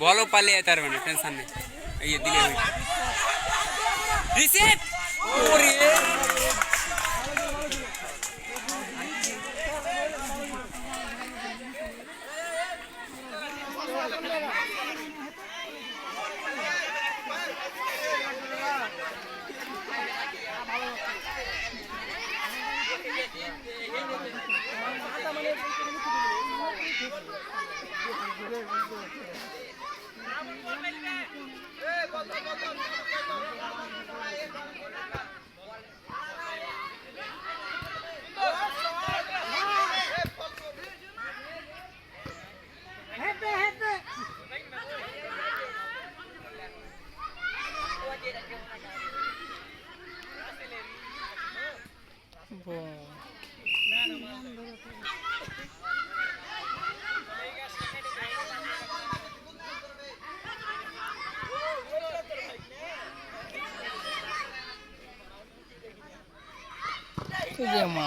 বলো পালিয়ে তার মানে টেনশন নেই। এই দিলে রিসিভ! যে মা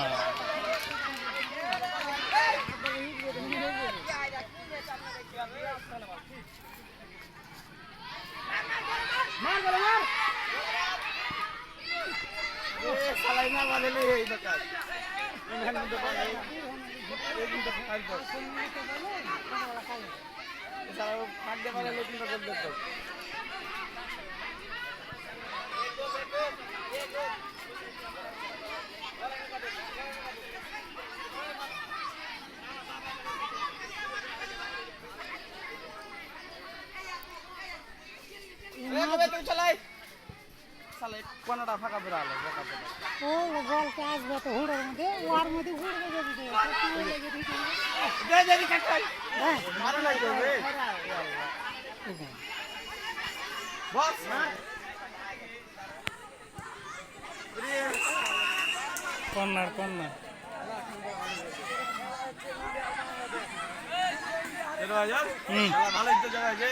ফাঁকতে পারে লোকটা করতে কোনটা ফাঁকা বেড়া হলো? ও বলতে আসবে তো হুড়ের মধ্যে ওর মধ্যে হুড়বে যাবে হ্যাঁ। মারো নাই তো রে বস কর্নার কর্নার হুম। জায়গা আছে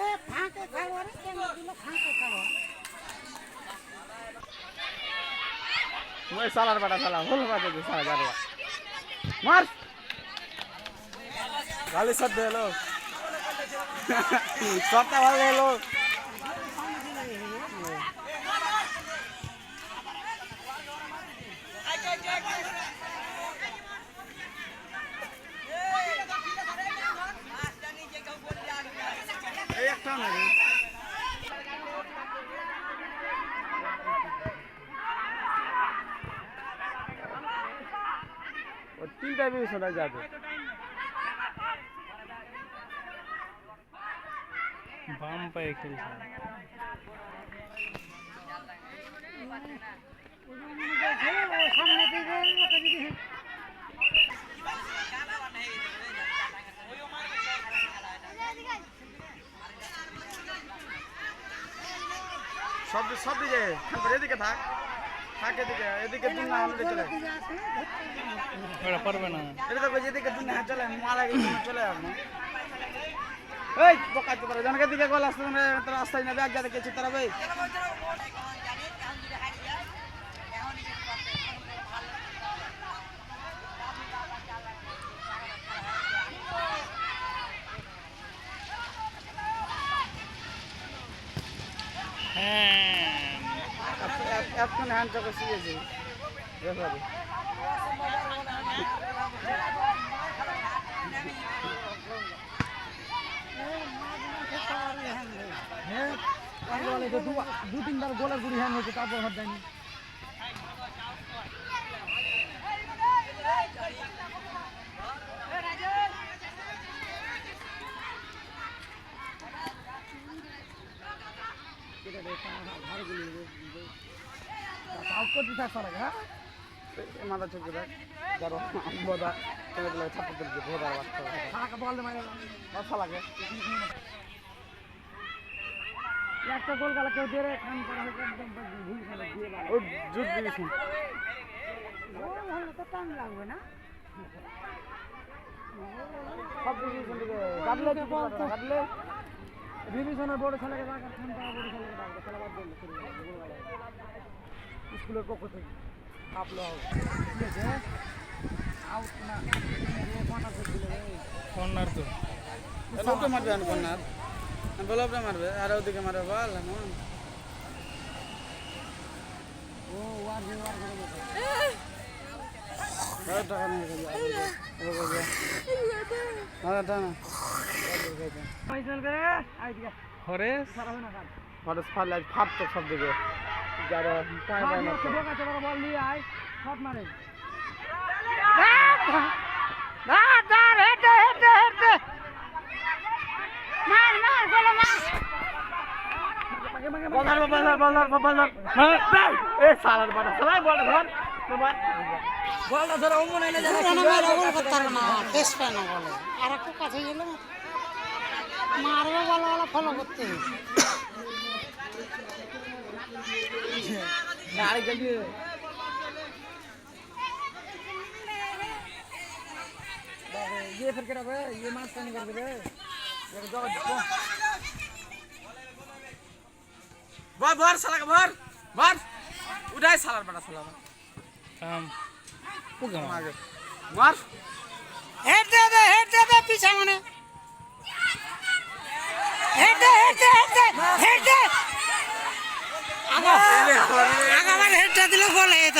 এ ফাঁকে খাব রে কেন দিল ফাঁকে খাব ওই সালার বাটা সালা হল বাজে দে সালা যাবে মার গালি সব দে লো সবটা ভালো হলো এই একটা না রে। ও তিনটা বেশি শোনা যাবে বাম পায়ে খেলছে সামনে দিকে ওটা দিকে দিকে এদিকে না হলে চলে ওরা পারবে না। এদিকে না চলে মালা গিয়ে চলে আসবে। এই বকা তো করে জনকে দিকে গল আসতে না তোর রাস্তায় না ব্যাগ যা দেখেছি তারা ভাই হ্যাঁ এখন হ্যান্ড চকে শিখেছি হ্যাঁ দু তিনবার গোলের গুড়ি হ্যান্ড হয়েছে তারপর হাত দেয়নি মাথা চোখ দেখ ধরো বোধা বলে ছাত্র তুলছে বোধা বাচ্চা বল বাচ্চা লাগে একটা গোল গালা কেউ দিয়ে খান করা একদম ভুল বড় ছেলেকে খেলা বাদ দিল স্কুলের পক্ষ থেকে। আপলো ঠিক আছে আউট না। কর্নার রে কর্নার তো লোকটা মারবে আমি কন্যার বলবটা মারবে আর ওদিকে মারবে বল এমন। ও ওয়ার যে ওয়ার করে টাকা নিয়ে গেলি না আই সারা না ফটো ফাটলে ফাটতো সব। দিকে যারা না আর একটু কাছে গেলে মারবে বলে বলে ফলো করতে গাড়ি জলদি ये फिर क्या होगा ये मांस का निकाल दे ये जाओ भर भर साला का भर भर उठाए साला बड़ा साला काम वो कम आ गया हेड दे दे हेड दे दे पीछे मने हेड दे हेड दे हेड दे हेड दे গোল হয়ে যেত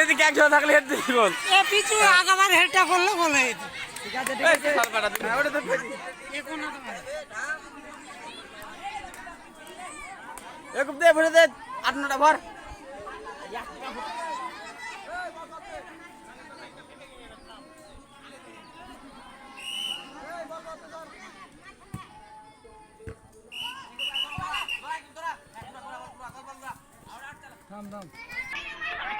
এদিকে একজন থাকলে হেঁটে গোল এ পিছু আগাবার হেডটা করলে গোল হয়ে যেত দে ভরে দে। আট নটা ভর।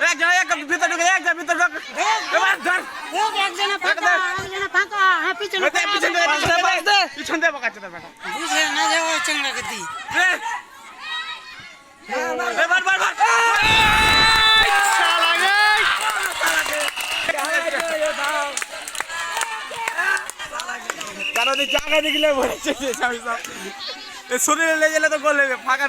এক জন এক ভিতর ঢুকে এক ভিতর ঢুক। এবার ধর। এক একজনে ফাঁকা একজনে ফাঁকা হ্যাঁ পিছনে ওই দে, পিছন দে পিছন দে পিছন দে বকাচ্ছে তোর বেটা বুঝে না যে ওই চেংড়াকে দি এবার বার বার কারণ জায়গা দেখলে বলেছে শরীরে লেগে গেলে তো গোল হবে ফাঁকা